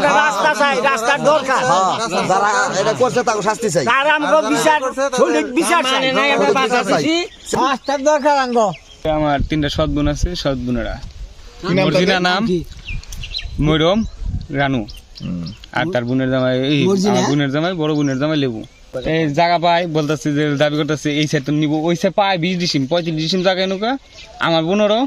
আমরা রাস্তা চাই রাস্তার দরকার। হ্যাঁ, যারা এটা করছে তাকে শাস্তি চাই। তার আমরা বিচার সঠিক বিচার চাই। রাস্তার দরকার আঙ্গ। আমার তিনটা বোন আছে বোনেরা মর্জিনা নাম ময়রম রানু। আর তার বোনের জামাই এই বোনের জামাই বড় বোনের জামাই লেবু। এই জায়গা পাই বলতেছে যে দাবি করতেছে এই সাইড তো নিবো ওই সাইড পায় বিশ ডিসিম পঁয়ত্রিশ ডিসিম জায়গায় নৌকা আমার বোনেরও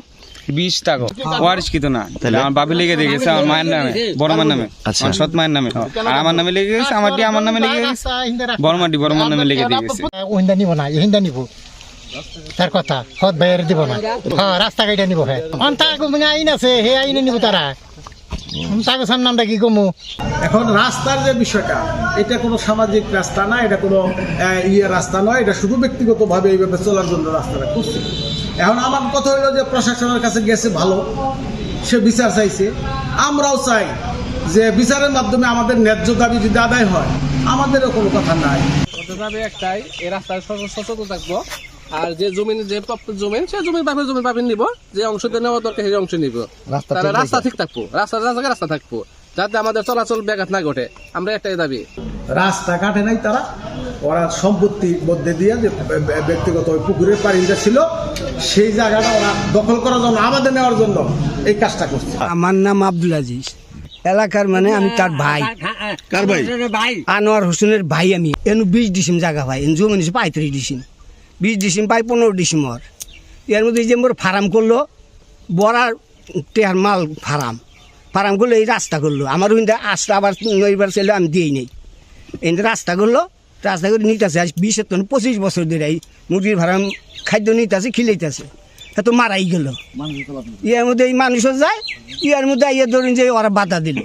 বিশ টাকা। ওয়ারিস কিন্তু না। আমার বাপি লেগে দিয়ে গেছে আমার মায়ের নামে বড় মায়ের নামে। আমার সৎ মায়ের নামে। আর আমার নামে লেগে গেছে আমারটি আমার নামে লেগে গেছে। বড় মাটি বড় নামে লেগে দিয়ে গেছে নিব না ইহিন্দা নিব। তার কথা সৎ ভাইয়ের দিব না। হ্যাঁ রাস্তা গাড়িটা নিব হ্যাঁ। মানে আইন আছে হে আইনে নিব তারা। তাকে সার নামটা কি কমু? এখন রাস্তার যে বিষয়টা এটা কোনো সামাজিক রাস্তা না এটা কোনো আহ, ইয়ে রাস্তা নয় এটা শুধু ব্যক্তিগতভাবে এইভাবে চলার জন্য রাস্তাটা করছে এখন আমার কথা হলো যে প্রশাসনের কাছে গেছে ভালো সে বিচার চাইছে। আমরাও চাই যে বিচারের মাধ্যমে আমাদের ন্যায্য দাবি যদি আদায় হয় আমাদেরও কোনো কথা নাই। যাবে একটাই এই রাস্তায় সচেতন থাকব। আর যে জমি যে প্রাপ্ত জমিন সে জমির বাপের জমির বাপের নিব যে অংশতে নেওয়া দরকার সেই অংশ নিব। তারা রাস্তা ঠিক থাকব রাস্তা জায়গায় রাস্তা থাকব যাতে আমাদের চলাচল ব্যাঘাত না ঘটে। আমরা একটাই দাবি। রাস্তা কাটে নাই তারা ওরা সম্পত্তির মধ্যে দিয়ে যে ব্যক্তিগত ওই পুকুরের পাড়িটা ছিল সেই জায়গাটা ওরা দখল করার জন্য আমাদের নেওয়ার জন্য এই কাজটা করছে। আমার নাম আব্দুল আজিজ। এলাকার মানে আমি তার ভাই। কার ভাই? ভাই। আনোয়ার হোসেনের ভাই আমি। এনু বিশ ডিসিম জায়গা ভাই এন জমি নিছে পঁয়ত্রিশ ডিসিম। বিশ ডিসিম পাই পনেরো ডিসেম্বর এর মধ্যে এই যে মোর ফার্ম করল বড়ার টেহার মাল ফার্ম। ফার্ম করল এই রাস্তা করল। আমার ওইটা আসতে আবার নইবার ছেলে আমি দিই নেই। এই রাস্তা করল রাস্তা করে নিতেছে আজ বিশ তখন পঁচিশ বছর ধরে এই মুরগির ভাড়া খাদ্য নিতেছে খিলাইতেছে। তো মারাই গেল। ইয়ার মধ্যে এই মানুষও যায় ইয়ার মধ্যে ইয়ে ধরুন যে ওরা বাধা দিল।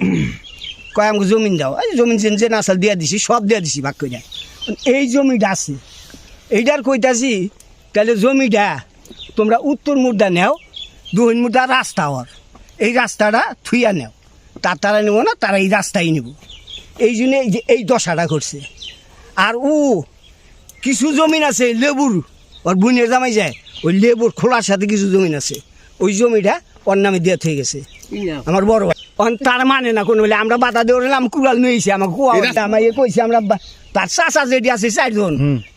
কয় আমাকে জমিন দাও। এই জমিন যে নাসাল দিয়া দিছি সব দিয়া দিছি ভাগ করে এই জমিটা আছে। এইটার কইতাছি তাহলে জমিটা তোমরা উত্তর মুদ্রা নেও দক্ষিণ মুদ্রা রাস্তা ওর। এই রাস্তাটা থুইয়া নেও। তার তারা নেব না তারা এই রাস্তাই নেব। এই জন্য এই যে এই দশাটা করছে আর ও কিছু জমিন আছে লেবুর ওর বুনের জামাই যায় ওই লেবুর খোলার সাথে কিছু জমিন আছে। ওই জমিটা ওর নামে দেওয়া হয়ে গেছে। আমার বড় ভাই। অন তার মানে না কোনো বলে আমরা বাধা দেওয়া নিলাম কুড়াল নিয়েছি আমাকে কুয়া আমার ইয়ে কইছি আমরা তার চাচা যেটি আছে চারজন।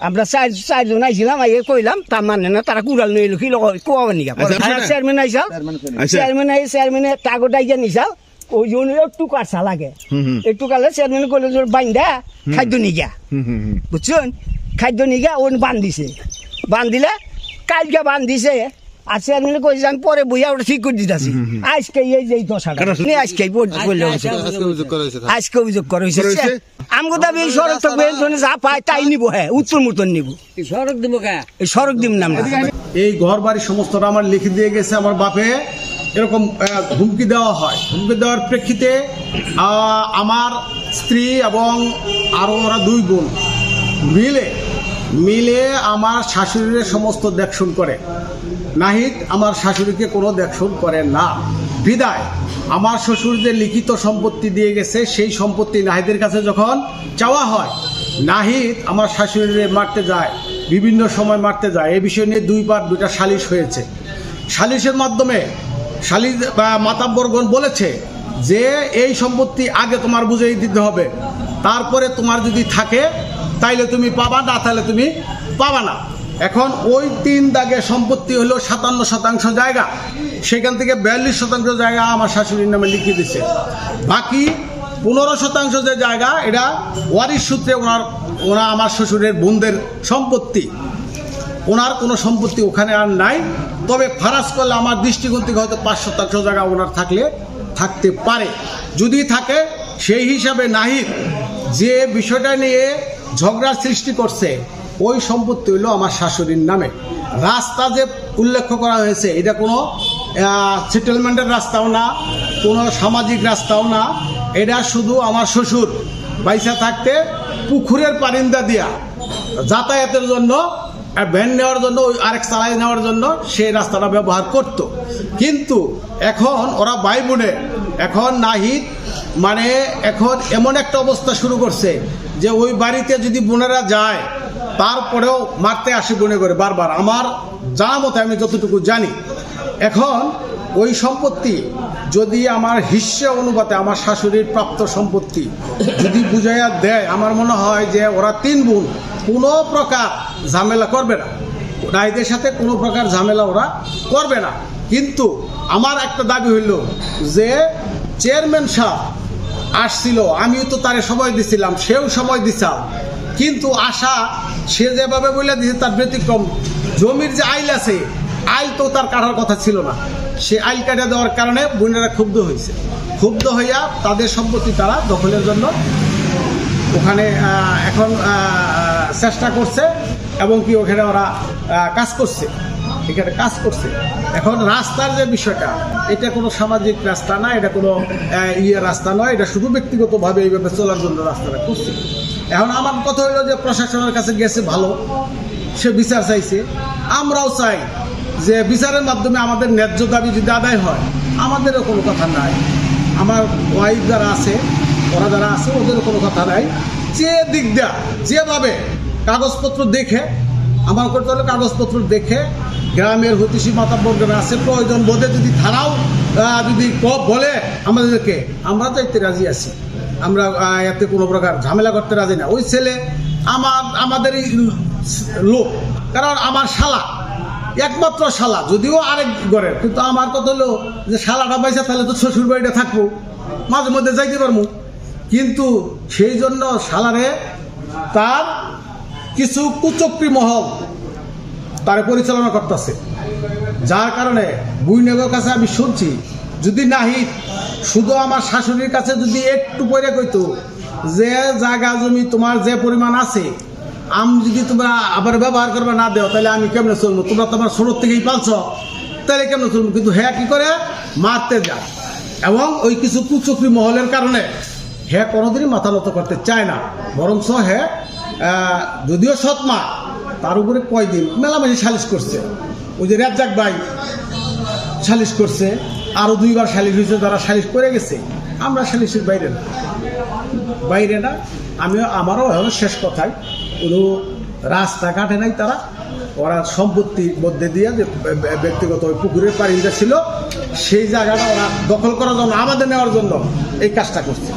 আমরা চার চারজন আইছিলাম আইয়ে কইলাম তার মানে না তারা কুড়াল নিয়ে এলো কি কুয়া নিকা? চেয়ারম্যান আইসাল চেয়ারম্যান আই চেয়ারম্যানে কাগজ আইজা নিছাল ওই জন্য একটু কাটসা লাগে। একটু কালে চেয়ারম্যান কইলে যে। বাইন্দা খাদ্য নিগা বুঝছেন? খাদ্য নিগা ওন বান্ধিছে। বান্ধিলে কালকে বান্ধিছে। আর চেয়ারম্যান কইছে আমি পরে বইয়া ওটা ঠিক করে দিতেছি। আজকে এই যে দশাটা। নি আজকে বললে আজকে অভিযোগ করা হয়েছে আমগো দাবি এই সড়ক থাকবে যা পায় তাই নিব হ্যাঁ উত্তর মতন নিব। সড়ক দিব কা? এই সড়ক দিব না এই ঘর বাড়ি সমস্তটা আমার লিখে দিয়ে গেছে আমার বাপে। এরকম হুমকি দেওয়া হয়। হুমকি দেওয়ার প্রেক্ষিতে আমার স্ত্রী এবং আরও ওরা দুই বোন মিলে মিলে আমার শাশুড়ির সমস্ত দেখশন করে। নাহিদ আমার শাশুড়িকে কোনো দেখশন করে না। বিদায়, আমার শ্বশুর যে লিখিত সম্পত্তি দিয়ে গেছে, সেই সম্পত্তি নাহিদের কাছে যখন চাওয়া হয়, নাহিদ আমার শাশুড়িরে মারতে যায়, বিভিন্ন সময় মারতে যায়। এ বিষয় নিয়ে দুইবার দুইটা সালিশ হয়েছে। সালিশের মাধ্যমে বা মাতাব্বরগণ বলেছে যে এই সম্পত্তি আগে তোমার বুঝিয়ে দিতে হবে। তারপরে তোমার যদি থাকে, তাইলে তুমি পাবা, না তাহলে তুমি পাবা না। এখন ওই তিন দাগে সম্পত্তি হলো সাতান্ন শতাংশ জায়গা। সেখান থেকে বিয়াল্লিশ শতাংশ জায়গা আমার শাশুড়ির নামে লিখিয়ে দিছে। বাকি পনেরো শতাংশ যে জায়গা, এটা ওয়ারিশ সূত্রে ওনার, ওনা আমার শ্বশুরের বোনদের সম্পত্তি। ওনার কোনো সম্পত্তি ওখানে আর নাই। তবে ফারাজ করলে আমার দৃষ্টিকোণ থেকে হয়তো পাঁচ শতাংশ জায়গা ওনার থাকলে থাকতে পারে। যদি থাকে, সেই হিসাবে নাহিদ যে বিষয়টা নিয়ে ঝগড়ার সৃষ্টি করছে, ওই সম্পত্তি হলো আমার শাশুড়ির নামে। রাস্তা যে উল্লেখ করা হয়েছে, এটা কোনো সেটেলমেন্টের রাস্তাও না, কোনো সামাজিক রাস্তাও না। এটা শুধু আমার শ্বশুর বাইসা থাকতে পুকুরের পারিন্দা দিয়া যাতায়াতের জন্য আর ভ্যান নেওয়ার জন্য ওই আরেক চালাই নেওয়ার জন্য সেই রাস্তাটা ব্যবহার করত। কিন্তু এখন ওরা ভাই বোনে, এখন নাহিদ মানে এখন এমন একটা অবস্থা শুরু করছে যে ওই বাড়িতে যদি বোনেরা যায়, তারপরেও মারতে আসে গুনে করে বারবার। আমার জানা মতে আমি যতটুকু জানি। এখন ওই সম্পত্তি, যদি আমার হিস্যে অনুপাতে আমার শাশুড়ির প্রাপ্ত সম্পত্তি যদি বুঝাইয়া দেয়, আমার মনে হয় যে ওরা তিন বোন। কোনো প্রকার ঝামেলা করবে না। নারীদের সাথে কোনো প্রকার ঝামেলা ওরা করবে না। কিন্তু আমার একটা দাবি হইল যে চেয়ারম্যান সাহেব আসছিল, আমিও তো তারে সময় দিছিলাম, সেও সময় দিছাম। কিন্তু আশা সে যেভাবে বলে দিয়েছে তার ব্যতিক্রম। জমির যে আইল আছে, আইল তো তার কাটার কথা ছিল না। সে আইল কাটা দেওয়ার কারণে বোনেরা ক্ষুব্ধ হয়েছে। ক্ষুব্ধ হইয়া তাদের সম্পত্তি তারা দখলের জন্য ওখানে এখন চেষ্টা করছে এবং কি ওখানে ওরা কাজ করছে। এখানে কাজ করছে। এখন রাস্তার যে বিষয়টা, এটা কোনো সামাজিক রাস্তা না, এটা কোনো ইয়ে রাস্তা নয়, এটা শুধু ব্যক্তিগতভাবে এইভাবে চলার জন্য রাস্তাটা করছে। এখন আমার কথা হলো যে প্রশাসনের কাছে গেছে ভালো, সে বিচার চাইছে। আমরাও চাই যে বিচারের মাধ্যমে আমাদের ন্যায্য দাবি যদি আদায় হয়, আমাদেরও কোনো কথা নাই। আমার ওয়াইফ যারা আছে, ওরা যারা আছে, ওদেরও কোনো কথা নাই। যে দিকটা যেভাবে কাগজপত্র দেখে, আমার করতে হলে কাগজপত্র দেখে, গ্রামের হতিশি মাতাব্বর যারা আছে প্রয়োজন বোধে যদি থানাও যদি বলে আমাদেরকে, আমরা তো এতে রাজি আছি। আমরা এতে কোনো প্রকার ঝামেলা করতে রাজি না। ওই ছেলে আমার আমাদেরই লোক, কারণ আমার শালা, একমাত্র শালা, যদিও আরেক ঘরের, কিন্তু আমার কথা হলো যে শালাটা পয়সা তাহলে তো শ্বশুর বাড়িতে থাকব, মাঝে মধ্যে যাইতে পারব। কিন্তু সেই জন্য শালারে তার কিছু কুচক্রি মহল তার পরিচালনা করতেছে। যার কারণে বুইনগর কাছে আমি শুনছি, যদি নাহি, শুধু আমার শাশুড়ির কাছে যদি একটু পরে কইতো যে জায়গা জমি তোমার যে পরিমাণ আছে, আমি যদি তোমরা আবার ব্যবহার করবে না দেও, তাহলে আমি কেমনে চলবো? তোমরা তোমার ছোটোর থেকেই পালছ, তাহলে কেমনে চলবো? কিন্তু হ্যাঁ কি করে? মারতে যায়। এবং ওই কিছু কুচক্রি মহলের কারণে হ্যাঁ কোনোদিনই মাথা নত করতে চায় না। বরঞ্চ হ্যাঁ যদিও সৎ মা তার উপরে কয়দিন মেলামেশি সালিশ করছে। ওই যে রেজ্জাক ভাই সালিশ করছে আরও দুইবার সালিশ হয়েছে, যারা সালিশ করে গেছে, আমরা সালিশের বাইরে না। বাইরে না, আমিও, আমারও এখন শেষ কথায় কোনো রাস্তা কাটে নাই তারা, ওরা সম্পত্তির মধ্যে দিয়ে যে ব্যক্তিগত ওই পুকুরের পাড়িটা ছিল সেই জায়গাটা ওরা দখল করার জন্য, আমাদের নেওয়ার জন্য এই কাজটা করছে।